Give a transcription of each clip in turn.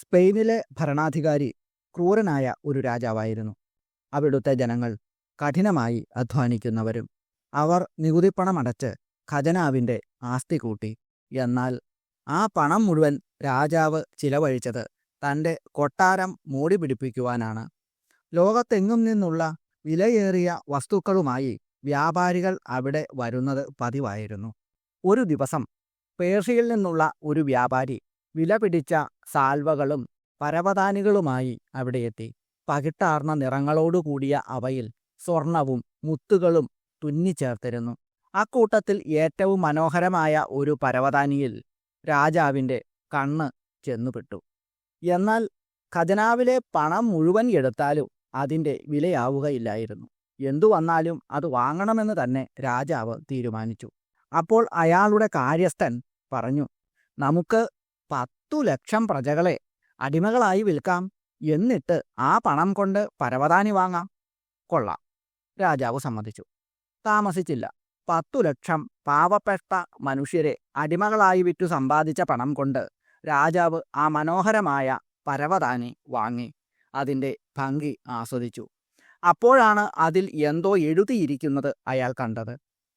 സ്പെയിനിലെ ഭരണാധികാരി ക്രൂരനായ ഒരു രാജാവായിരുന്നു. അവിടുത്തെ ജനങ്ങൾ കഠിനമായി അധ്വാനിക്കുന്നവരും അവർ നികുതിപ്പണമടച്ച് ഖജനാവിന്റെ ആസ്തി കൂട്ടി. എന്നാൽ ആ പണം മുഴുവൻ രാജാവ് ചിലവഴിച്ചത് തന്റെ കൊട്ടാരം മൂടി പിടിപ്പിക്കുവാനാണ് ലോകത്തെങ്ങും നിന്നുള്ള വിലയേറിയ വസ്തുക്കളുമായി വ്യാപാരികൾ അവിടെ വരുന്നത് പതിവായിരുന്നു. ഒരു ദിവസം പേർഷ്യയിൽ നിന്നുള്ള ഒരു വ്യാപാരി വില പിടിച്ച സാൽവകളും പരവതാനികളുമായി അവിടെയെത്തി പകിട്ടാർന്ന നിറങ്ങളോടുകൂടിയ അവയിൽ സ്വർണവും മുത്തുകളും തുന്നിച്ചേർത്തിരുന്നു. അക്കൂട്ടത്തിൽ ഏറ്റവും മനോഹരമായ ഒരു പരവതാനിയിൽ രാജാവിന്റെ കണ്ണ് ചെന്നുപെട്ടു. എന്നാൽ ഖജനാവിലെ പണം മുഴുവൻ എടുത്താലും അതിന്റെ വിലയാവുകയില്ലായിരുന്നു. എന്തു വന്നാലും അത് വാങ്ങണമെന്ന് തന്നെ രാജാവ് തീരുമാനിച്ചു. അപ്പോൾ അയാളുടെ കാര്യസ്ഥൻ പറഞ്ഞു നമുക്ക് പത്തു ലക്ഷം പ്രജകളെ അടിമകളായി വിൽക്കാം എന്നിട്ട് ആ പണം കൊണ്ട് പരവതാനി വാങ്ങാം. കൊള്ളാം. രാജാവ് സമ്മതിച്ചു. താമസിച്ചില്ല. പത്തു ലക്ഷം പാവപ്പെട്ട മനുഷ്യരെ അടിമകളായി വിറ്റു സമ്പാദിച്ച പണം കൊണ്ട് രാജാവ് ആ മനോഹരമായ പരവതാനി വാങ്ങി. അതിന്റെ ഭംഗി ആസ്വദിച്ചു. അപ്പോഴാണ് അതിൽ എന്തോ എഴുതിയിരിക്കുന്നത് അയാൾ കണ്ടത്.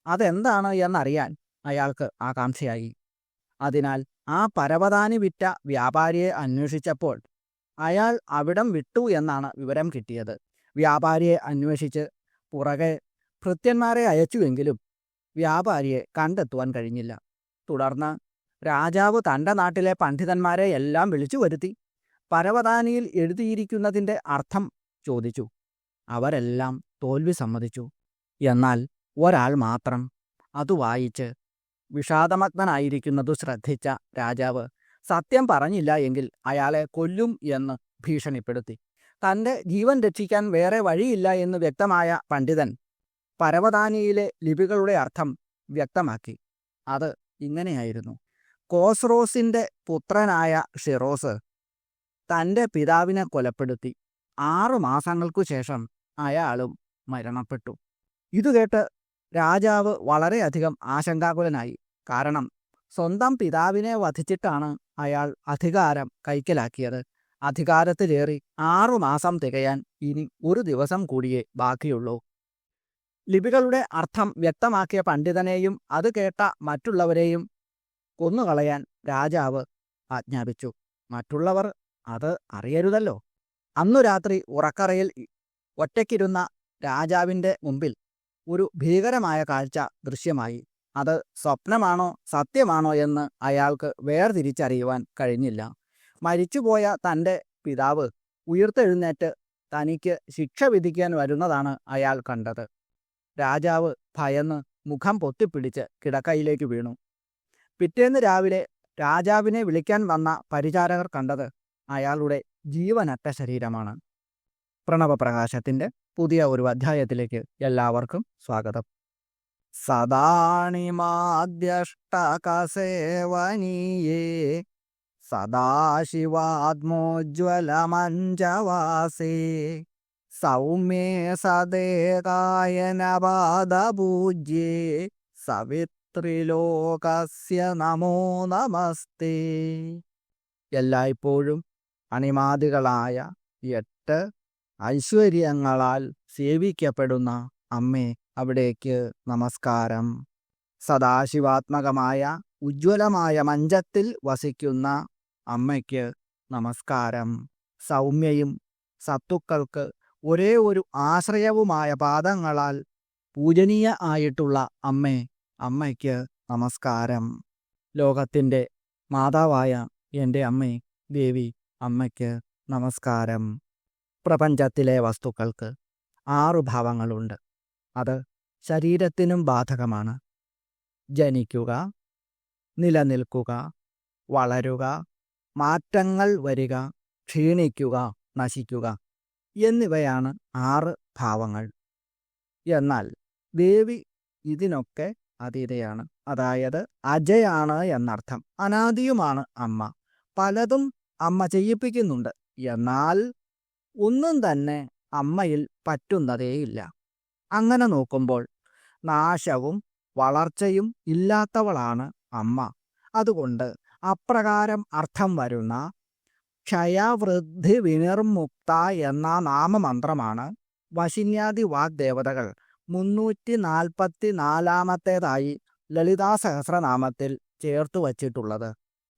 അതെന്താണ് എന്നറിയാൻ അയാൾക്ക് ആകാംക്ഷയായി. അതിനാൽ ആ പരവതാനി വിറ്റ വ്യാപാരിയെ അന്വേഷിച്ചപ്പോൾ അയാൾ അവിടം വിട്ടു എന്നാണ് വിവരം കിട്ടിയത്. വ്യാപാരിയെ അന്വേഷിച്ച് പുറകെ ഭൃത്യന്മാരെ അയച്ചുവെങ്കിലും വ്യാപാരിയെ കണ്ടെത്തുവാൻ കഴിഞ്ഞില്ല. തുടർന്ന് രാജാവ് തന്റെ നാട്ടിലെ പണ്ഡിതന്മാരെ എല്ലാം വിളിച്ചു വരുത്തി പരവതാനിയിൽ എഴുതിയിരിക്കുന്നതിന്റെ അർത്ഥം ചോദിച്ചു. അവരെല്ലാം തോൽവി സമ്മതിച്ചു. എന്നാൽ ഒരാൾ മാത്രം അത് വായിച്ച് വിഷാദമഗ്നനായിരിക്കുന്നതു ശ്രദ്ധിച്ച രാജാവ് സത്യം പറഞ്ഞില്ല എങ്കിൽ അയാളെ കൊല്ലും എന്ന് ഭീഷണിപ്പെടുത്തി. തന്റെ ജീവൻ രക്ഷിക്കാൻ വേറെ വഴിയില്ല എന്ന് വ്യക്തമായ പണ്ഡിതൻ പരവതാനിയിലെ ലിപികളുടെ അർത്ഥം വ്യക്തമാക്കി. അത് ഇങ്ങനെയായിരുന്നു. കോസ്റോസിന്റെ പുത്രനായ ഷിറോസ് തന്റെ പിതാവിനെ കൊലപ്പെടുത്തി. ആറു മാസങ്ങൾക്കു ശേഷം അയാളും മരണപ്പെട്ടു. ഇതുകേട്ട് രാജാവ് വളരെയധികം ആശങ്കാകുലനായി. കാരണം സ്വന്തം പിതാവിനെ വധിച്ചിട്ടാണ് അയാൾ അധികാരം കൈക്കലാക്കിയത്. അധികാരത്തിലേറി ആറുമാസം തികയാൻ ഇനി ഒരു ദിവസം കൂടിയേ ബാക്കിയുള്ളൂ. ലിപികളുടെ അർത്ഥം വ്യക്തമാക്കിയ പണ്ഡിതനെയും അത് കേട്ട മറ്റുള്ളവരെയും കൊന്നുകളയാൻ രാജാവ് ആജ്ഞാപിച്ചു. മറ്റുള്ളവർ അത് അറിയരുതല്ലോ. അന്നു രാത്രി ഉറക്കറയിൽ ഒറ്റയ്ക്കിരുന്ന രാജാവിന്റെ മുമ്പിൽ ഒരു ഭീകരമായ കാഴ്ച ദൃശ്യമായി. അത് സ്വപ്നമാണോ സത്യമാണോ എന്ന് അയാൾക്ക് വേർതിരിച്ചറിയുവാൻ കഴിഞ്ഞില്ല. മരിച്ചുപോയ തന്റെ പിതാവ് ഉയർത്തെഴുന്നേറ്റ് തനിക്ക് ശിക്ഷ വിധിക്കാൻ വരുന്നതാണ് അയാൾ കണ്ടത്. രാജാവ് ഭയന്ന് മുഖം പൊത്തിപ്പിടിച്ച് കിടക്കയിലേക്ക് വീണു. പിറ്റേന്ന് രാവിലെ രാജാവിനെ വിളിക്കാൻ വന്ന പരിചാരകർ കണ്ടത് അയാളുടെ ജീവനറ്റ ശരീരമാണ്. പ്രണവപ്രകാശത്തിന്റെ പുതിയ ഒരു അധ്യായത്തിലേക്ക് എല്ലാവർക്കും സ്വാഗതം. സദാണിമാദ്യഷ്ടകസേവനീയേ സദാശിവാത്മോജ്വലമഞ്ജവാസേ സൗമ്യേ സദേകായനപാദപൂജ്യേ സവിത്രിലോകസ്യ നമോ നമസ്തേ. എല്ലായ്പ്പോഴും അണിമാദികളായ എട്ട് ഐശ്വര്യങ്ങളാൽ സേവിക്കപ്പെടുന്ന അമ്മേ അവിടേക്ക് നമസ്കാരം. സദാശിവാത്മകമായ ഉജ്ജ്വലമായ മഞ്ചത്തിൽ വസിക്കുന്ന അമ്മയ്ക്ക് നമസ്കാരം. സൗമ്യയും സത്തുക്കൾക്ക് ഒരേ ഒരു ആശ്രയവുമായ പാദങ്ങളാൽ പൂജനീയ ആയിട്ടുള്ള അമ്മേ അമ്മയ്ക്ക് നമസ്കാരം. ലോകത്തിന്റെ മാതാവായ എന്റെ അമ്മേ ദേവി അമ്മയ്ക്ക് നമസ്കാരം. പ്രപഞ്ചത്തിലെ വസ്തുക്കൾക്ക് ആറു ഭാവങ്ങളുണ്ട്. അത് ശരീരത്തിനും ബാധകമാണ്. ജനിക്കുക നിലനിൽക്കുക വളരുക മാറ്റങ്ങൾ വരിക ക്ഷീണിക്കുക നശിക്കുക എന്നിവയാണ് ആറ് ഭാവങ്ങൾ. എന്നാൽ ദേവി ഇതിനൊക്കെ അതീതയാണ്. അതായത് അജയാണ് എന്നർത്ഥം. അനാദിയുമാണ് അമ്മ. പലതും അമ്മ ചെയ്യിപ്പിക്കുന്നുണ്ട്. എന്നാൽ ഒന്നും തന്നെ അമ്മയിൽ പറ്റുന്നതേയില്ല. അങ്ങനെ നോക്കുമ്പോൾ നാശവും വളർച്ചയും ഇല്ലാത്തവളാണ് അമ്മ. അതുകൊണ്ട് അപ്രകാരം അർത്ഥം വരുന്ന ക്ഷയവൃദ്ധി വിനിർമുക്ത എന്ന നാമമന്ത്രമാണ് വശിന്യാദി വാഗ്ദേവതകൾ. മുന്നൂറ്റി നാൽപ്പത്തി നാലാമത്തേതായി ലളിതാ സഹസ്രനാമത്തിൽ ചേർത്തു വച്ചിട്ടുള്ളത്.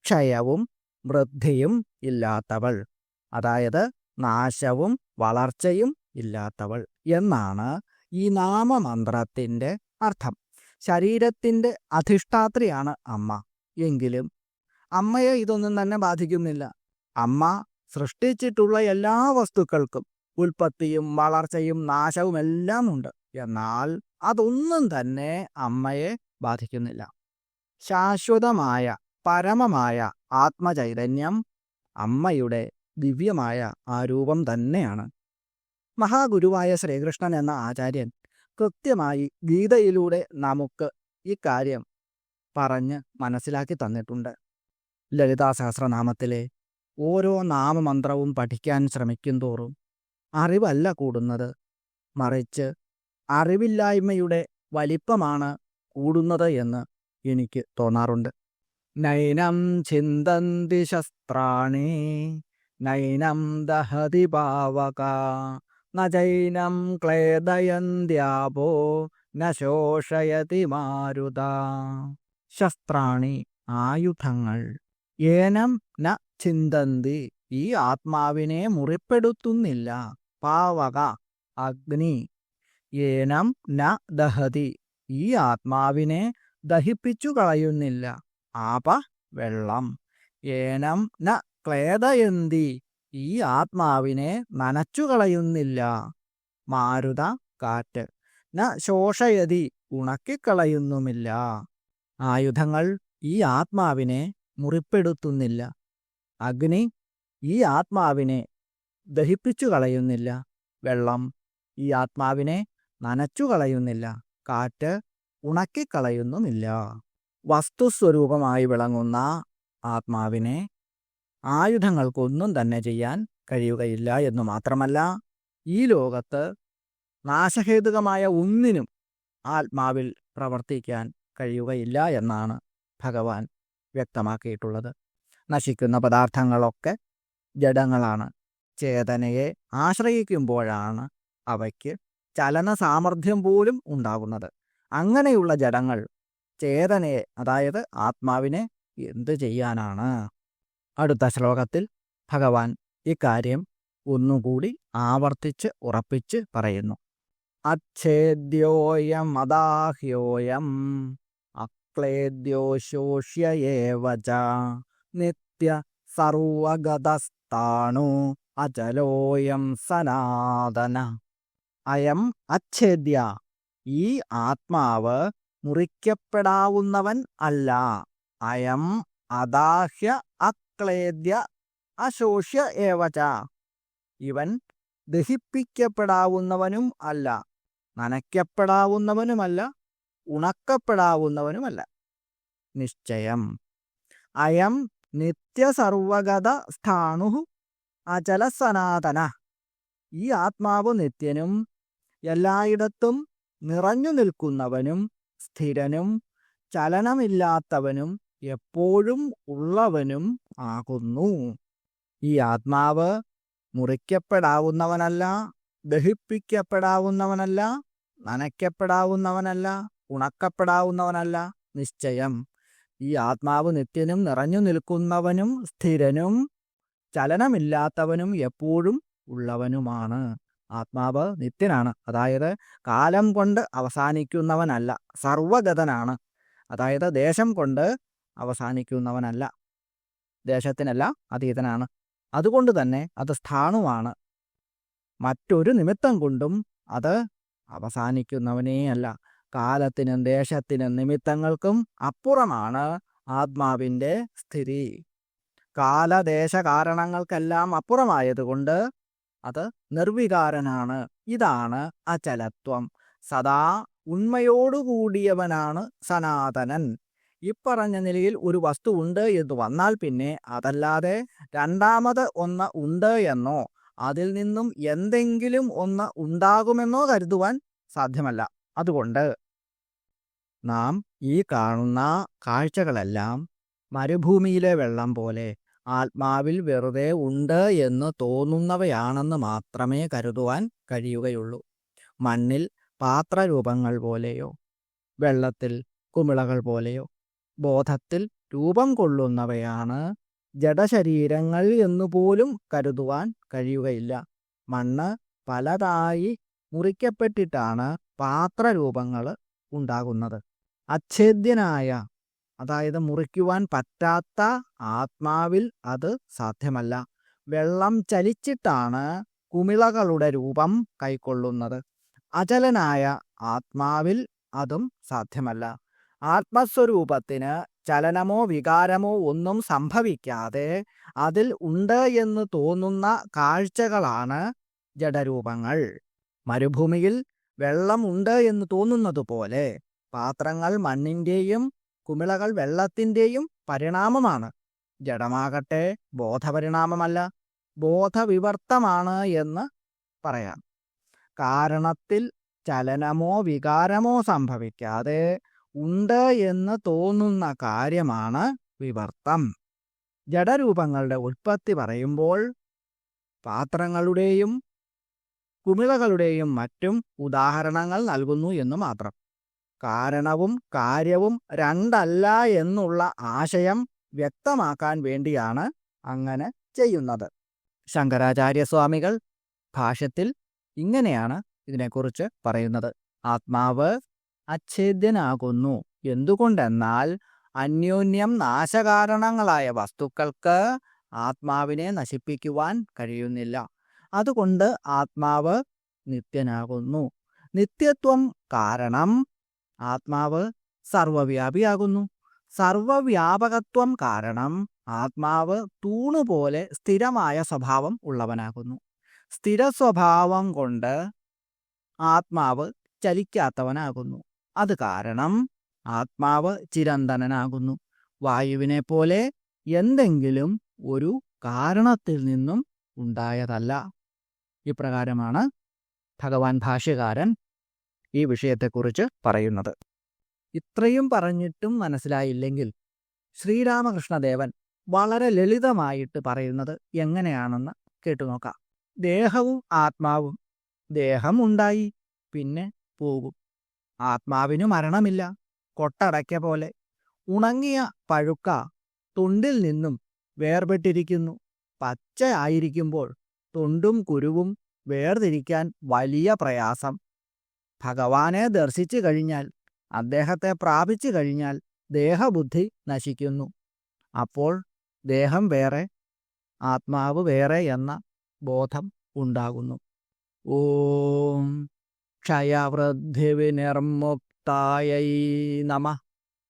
ക്ഷയവും വൃദ്ധിയും ഇല്ലാത്തവൾ. അതായത് നാശവും വളർച്ചയും ഇല്ലാത്തവൾ എന്നാണ് ഈ നാമമന്ത്രത്തിന്റെ അർത്ഥം. ശരീരത്തിന്റെ അധിഷ്ഠാത്രിയാണ് അമ്മ. എങ്കിലും അമ്മയെ ഇതൊന്നും തന്നെ ബാധിക്കുന്നില്ല. അമ്മ സൃഷ്ടിച്ചിട്ടുള്ള എല്ലാ വസ്തുക്കൾക്കും ഉൽപ്പത്തിയും വളർച്ചയും നാശവും എല്ലാം ഉണ്ട്. എന്നാൽ അതൊന്നും തന്നെ അമ്മയെ ബാധിക്കുന്നില്ല. ശാശ്വതമായ പരമമായ ആത്മചൈതന്യം അമ്മയുടെ ദിവ്യമായ ആ രൂപം തന്നെയാണ്. മഹാഗുരുവായ ശ്രീകൃഷ്ണൻ എന്ന ആചാര്യൻ കൃത്യമായി ഗീതയിലൂടെ നമുക്ക് ഇക്കാര്യം പറഞ്ഞ് മനസ്സിലാക്കി തന്നിട്ടുണ്ട്. ലളിതാ സഹസ്രനാമത്തിലെ ഓരോ നാമമന്ത്രവും പഠിക്കാൻ ശ്രമിക്കും തോറും അറിവല്ല കൂടുന്നത്. മറിച്ച് അറിവില്ലായ്മയുടെ വലിപ്പമാണ് കൂടുന്നത് എന്ന് എനിക്ക് തോന്നാറുണ്ട്. നൈനം ചിന്തന്തി ശസ്ത്രാണി നൈനം ദഹതി നൈനം ക്ലേദയന്ത്യാപോ ന ശോഷയതി മാരുത. ശസ്ത്രാണി ആയുധങ്ങൾ. ഏനം ന ചിന്തന്തി ഈ ആത്മാവിനെ മുറിപ്പെടുത്തുന്നില്ല. പാവക അഗ്നി. ഏനം ന ദഹതി ഈ ആത്മാവിനെ ദഹിപ്പിച്ചു കളയുന്നില്ല ആപ വെള്ളം. ഏനം ന ക്ലേദയന്തി ഈ ആത്മാവിനെ നനച്ചുകളയുന്നില്ല. മാരുത കാറ്റ്. ന ശോഷയതി ഉണക്കിക്കളയുന്നുമില്ല. ആയുധങ്ങൾ ഈ ആത്മാവിനെ മുറിപ്പെടുത്തുന്നില്ല. അഗ്നി ഈ ആത്മാവിനെ ദഹിപ്പിച്ചു കളയുന്നില്ല വെള്ളം ഈ ആത്മാവിനെ നനച്ചു കളയുന്നില്ല കാറ്റ് ഉണക്കിക്കളയുന്നുമില്ല. വസ്തുസ്വരൂപമായി വിളങ്ങുന്ന ആത്മാവിനെ ആയുധങ്ങൾക്കൊന്നും തന്നെ ചെയ്യാൻ കഴിയുകയില്ല എന്നു മാത്രമല്ല ഈ ലോകത്ത് നാശഹേതുകമായ ഒന്നിനും ആത്മാവിൽ പ്രവർത്തിക്കാൻ കഴിയുകയില്ല എന്നാണ് ഭഗവാൻ വ്യക്തമാക്കിയിട്ടുള്ളത്. നശിക്കുന്ന പദാർത്ഥങ്ങളൊക്കെ ജഡങ്ങളാണ്. ചേതനയെ ആശ്രയിക്കുമ്പോഴാണ് അവയ്ക്ക് ചലന സാമർഥ്യം പോലും ഉണ്ടാകുന്നത്. അങ്ങനെയുള്ള ജഡങ്ങൾ ചേതനയെ അതായത് ആത്മാവിനെ എന്ത് ചെയ്യാനാണ്? അടുത്ത ശ്ലോകത്തിൽ ഭഗവാൻ ഇക്കാര്യം ഒന്നുകൂടി ആവർത്തിച്ച് ഉറപ്പിച്ച് പറയുന്നു. അച്ഛേദ്യോയം അദാഹ്യോയം അക്ലേദ്യോ ശോഷ്യയേവ ച നിത്യ സർവഗതസ്ഥാണു അചലോയം സനാതന. അയം അച്ഛേദ്യ. ഈ ആത്മാവ് മുറിക്കപ്പെടാവുന്നവൻ അല്ല. അയം അദാഹ്യ അക്ലേദ്യ അശോഷ്യ ഏവച ഇവൻ ദഹിപ്പിക്കപ്പെടാവുന്നവനും അല്ല നനയ്ക്കപ്പെടാവുന്നവനുമല്ല ഉണക്കപ്പെടാവുന്നവനുമല്ല. നിശ്ചയം. അയം നിത്യസർവഗത സ്ഥാണു അചല സനാതന ഈ ആത്മാവ് നിത്യനും എല്ലായിടത്തും നിറഞ്ഞു നിൽക്കുന്നവനും സ്ഥിരനും ചലനമില്ലാത്തവനും എപ്പോഴും ഉള്ളവനും ആകുന്നു. ഈ ആത്മാവ് മുറിക്കപ്പെടാവുന്നവനല്ല ദഹിപ്പിക്കപ്പെടാവുന്നവനല്ല നനയ്ക്കപ്പെടാവുന്നവനല്ല ഉണക്കപ്പെടാവുന്നവനല്ല നിശ്ചയം. ഈ ആത്മാവ് നിത്യനും നിറഞ്ഞു നിൽക്കുന്നവനും സ്ഥിരനും ചലനമില്ലാത്തവനും എപ്പോഴും ഉള്ളവനുമാണ്. ആത്മാവ് നിത്യനാണ്. അതായത് കാലം കൊണ്ട് അവസാനിക്കുന്നവനല്ല സർവഗതനാണ് അതായത് ദേശം കൊണ്ട് അവസാനിക്കുന്നവനല്ല. ദേശത്തിനല്ല അതീതനാണ്. അതുകൊണ്ട് തന്നെ അത് സ്ഥാണുവാണ്. മറ്റൊരു നിമിത്തം കൊണ്ടും അത് അവസാനിക്കുന്നവനേയല്ല. കാലത്തിനും ദേശത്തിനും നിമിത്തങ്ങൾക്കും അപ്പുറമാണ് ആത്മാവിന്റെ സ്ഥിതി. കാലദേശകാരണങ്ങൾക്കെല്ലാം അപ്പുറമായതുകൊണ്ട് അത് നിർവികാരനാണ്. ഇതാണ് അചലത്വം. സദാ ഉണ്മയോടുകൂടിയവനാണ് സനാതനൻ. ഇപ്പറഞ്ഞ നിലയിൽ ഒരു വസ്തു ഉണ്ട് എന്ന് വന്നാൽ പിന്നെ അതല്ലാതെ രണ്ടാമത് ഒന്ന് ഉണ്ട് എന്നോ അതിൽ നിന്നും എന്തെങ്കിലും ഒന്ന് ഉണ്ടാകുമെന്നോ കരുതുവാൻ സാധ്യമല്ല. അതുകൊണ്ട് നാം ഈ കാണുന്ന കാഴ്ചകളെല്ലാം മരുഭൂമിയിലെ വെള്ളം പോലെ ആത്മാവിൽ വെറുതെ ഉണ്ട് എന്ന് തോന്നുന്നവയാണെന്ന് മാത്രമേ കരുതുവാൻ കഴിയുകയുള്ളൂ. മണ്ണിൽ പാത്രരൂപങ്ങൾ പോലെയോ വെള്ളത്തിൽ കുമിളകൾ പോലെയോ ബോധത്തിൽ രൂപം കൊള്ളുന്നവയാണ് ജഡശരീരങ്ങൾ എന്നുപോലും കരുതുവാൻ കഴിയുകയില്ല. മണ്ണ് പലതായി മുറിക്കപ്പെട്ടിട്ടാണ് പാത്രരൂപങ്ങൾ ഉണ്ടാകുന്നത്. അച്ഛേദ്യനായ അതായത് മുറിക്കുവാൻ പറ്റാത്ത ആത്മാവിൽ അത് സാധ്യമല്ല. വെള്ളം ചലിച്ചിട്ടാണ് കുമിളകളുടെ രൂപം കൈക്കൊള്ളുന്നത്. അചലനായ ആത്മാവിൽ അതും സാധ്യമല്ല. ആത്മസ്വരൂപത്തിന് ചലനമോ വികാരമോ ഒന്നും സംഭവിക്കാതെ അതിൽ ഉണ്ട് എന്ന് തോന്നുന്ന കാഴ്ചകളാണ് ജഡരൂപങ്ങൾ. മരുഭൂമിയിൽ വെള്ളം ഉണ്ട് എന്ന് തോന്നുന്നത് പോലെ പാത്രങ്ങൾ മണ്ണിന്റെയും കുമിളകൾ വെള്ളത്തിന്റെയും പരിണാമമാണ്. ജഡമാകട്ടെ ബോധപരിണാമമല്ല ബോധവിവർത്തമാണ് എന്ന് പറയാം. കാരണത്തിൽ ചലനമോ വികാരമോ സംഭവിക്കാതെ ഉണ്ട് എന്ന് തോന്നുന്ന കാര്യമാണ് വിവർത്തം. ജഡരൂപങ്ങളുടെ ഉൽപ്പത്തി പറയുമ്പോൾ പാത്രങ്ങളുടെയും കുമിളകളുടെയും മറ്റും ഉദാഹരണങ്ങൾ നൽകുന്നു എന്ന് മാത്രം. കാരണവും കാര്യവും രണ്ടല്ല എന്നുള്ള ആശയം വ്യക്തമാക്കാൻ വേണ്ടിയാണ് അങ്ങനെ ചെയ്യുന്നത്. ശങ്കരാചാര്യസ്വാമികൾ ഭാഷത്തിൽ ഇങ്ങനെയാണ് ഇതിനെക്കുറിച്ച് പറയുന്നത്. ആത്മാവ് അച്ഛേദ്യനാകുന്നു. എന്തുകൊണ്ടെന്നാൽ അന്യോന്യം നാശകാരണങ്ങളായ വസ്തുക്കൾക്ക് ആത്മാവിനെ നശിപ്പിക്കുവാൻ കഴിയുന്നില്ല. അതുകൊണ്ട് ആത്മാവ് നിത്യനാകുന്നു. നിത്യത്വം കാരണം ആത്മാവ് സർവവ്യാപിയാകുന്നു. സർവവ്യാപകത്വം കാരണം ആത്മാവ് തൂണുപോലെ സ്ഥിരമായ സ്വഭാവം ഉള്ളവനാകുന്നു. സ്ഥിര സ്വഭാവം കൊണ്ട് ആത്മാവ് ചലിക്കാത്തവനാകുന്നു. അത് കാരണം ആത്മാവ് ചിരന്തനനാകുന്നു. വായുവിനെ പോലെ എന്തെങ്കിലും ഒരു കാരണത്തിൽ നിന്നും ഉണ്ടായതല്ല. ഇപ്രകാരമാണ് ഭഗവാൻ ഭാഷ്യകാരൻ ഈ വിഷയത്തെക്കുറിച്ച് പറയുന്നത്. ഇത്രയും പറഞ്ഞിട്ടും മനസ്സിലായില്ലെങ്കിൽ ശ്രീരാമകൃഷ്ണദേവൻ വളരെ ലളിതമായിട്ട് പറയുന്നത് എങ്ങനെയാണെന്ന് കേട്ടുനോക്കാം. ദേഹവും ആത്മാവും. ദേഹം ഉണ്ടായി. പിന്നെ പോകും. ആത്മാവിനു മരണമില്ല. കൊട്ടടയ്ക്ക പോലെ ഉണങ്ങിയ പഴുക്ക തുണ്ടിൽ നിന്നും വേർപെട്ടിരിക്കുന്നു. പച്ചയായിരിക്കുമ്പോൾ തൊണ്ടും കുരുവും വേർതിരിക്കാൻ വലിയ പ്രയാസം. ഭഗവാനെ ദർശിച്ചു കഴിഞ്ഞാൽ അദ്ദേഹത്തെ പ്രാപിച്ചു കഴിഞ്ഞാൽ ദേഹബുദ്ധി നശിക്കുന്നു. അപ്പോൾ ദേഹം വേറെ ആത്മാവ് വേറെ എന്ന ബോധം ഉണ്ടാകുന്നു. ഓം. ക്ഷയവൃദ്ധിവിനിർമുക്തായൈ നമ.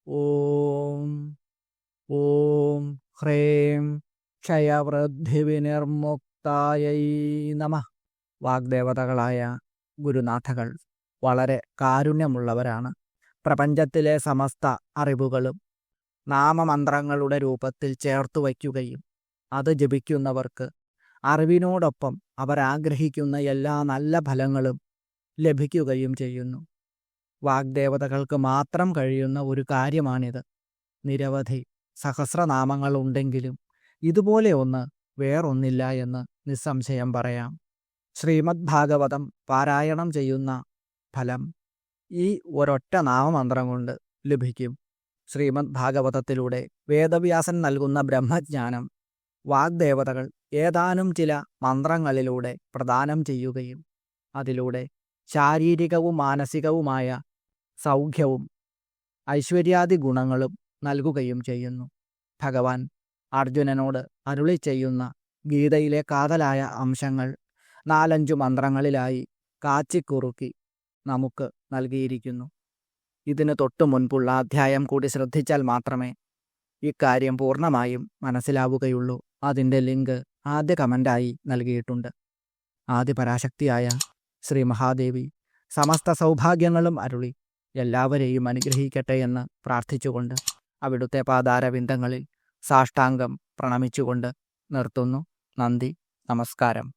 ഓം ഓം ഹ്രേം ക്ഷയവൃദ്ധിവിനിർമുക്തായൈ നമ. വാഗ്ദേവതകളായ ഗുരുനാഥകൾ വളരെ കാരുണ്യമുള്ളവരാണ്. പ്രപഞ്ചത്തിലെ സമസ്ത അറിവുകളും നാമമന്ത്രങ്ങളുടെ രൂപത്തിൽ ചേർത്തു വയ്ക്കുകയും അത് ജപിക്കുന്നവർക്ക് അറിവിനോടൊപ്പം അവരാഗ്രഹിക്കുന്ന എല്ലാ നല്ല ഫലങ്ങളും ലഭിക്കുകയും ചെയ്യുന്നു. വാഗ്ദേവതകൾക്ക് മാത്രം കഴിയുന്ന ഒരു കാര്യമാണിത്. നിരവധി സഹസ്രനാമങ്ങൾ ഉണ്ടെങ്കിലും ഇതുപോലെ ഒന്ന് വേറൊന്നില്ല എന്ന് നിസ്സംശയം പറയാം. ശ്രീമദ് ഭാഗവതം പാരായണം ചെയ്യുന്ന ഫലം ഈ ഒരൊറ്റ നാമമന്ത്രം കൊണ്ട് ലഭിക്കും. ശ്രീമദ് ഭാഗവതത്തിലൂടെ വേദവ്യാസൻ നൽകുന്ന ബ്രഹ്മജ്ഞാനം വാഗ്ദേവതകൾ ഏതാനും ചില മന്ത്രങ്ങളിലൂടെ പ്രദാനം ചെയ്യുകയും അതിലൂടെ ശാരീരികവും മാനസികവുമായ സൗഖ്യവും ഐശ്വര്യാദി ഗുണങ്ങളും നൽകുകയും ചെയ്യുന്നു. ഭഗവാൻ അർജുനനോട് അരുളി ചെയ്യുന്ന ഗീതയിലെ കാതലായ അംശങ്ങൾ നാലഞ്ചു മന്ത്രങ്ങളിലായി കാച്ചിക്കുറുക്കി നമുക്ക് നൽകിയിരിക്കുന്നു. ഇതിന് തൊട്ടു മുൻപുള്ള അധ്യായം കൂടി ശ്രദ്ധിച്ചാൽ മാത്രമേ ഇക്കാര്യം പൂർണമായും മനസ്സിലാവുകയുള്ളൂ. അതിന്റെ ലിങ്ക് ആദ്യ കമന്റായി നൽകിയിട്ടുണ്ട്. ആദ്യ പരാശക്തിയായ ശ്രീ മഹാദേവി സമസ്ത സൗഭാഗ്യങ്ങളും അരുളി. എല്ലാവരെയും അനുഗ്രഹിക്കട്ടെ എന്ന് പ്രാർത്ഥിച്ചുകൊണ്ട് അവിടുത്തെ പാതാരവിന്ദങ്ങളിൽ സാഷ്ടാംഗം പ്രണമിച്ചുകൊണ്ട് നിർത്തുന്നു. നന്ദി നമസ്കാരം.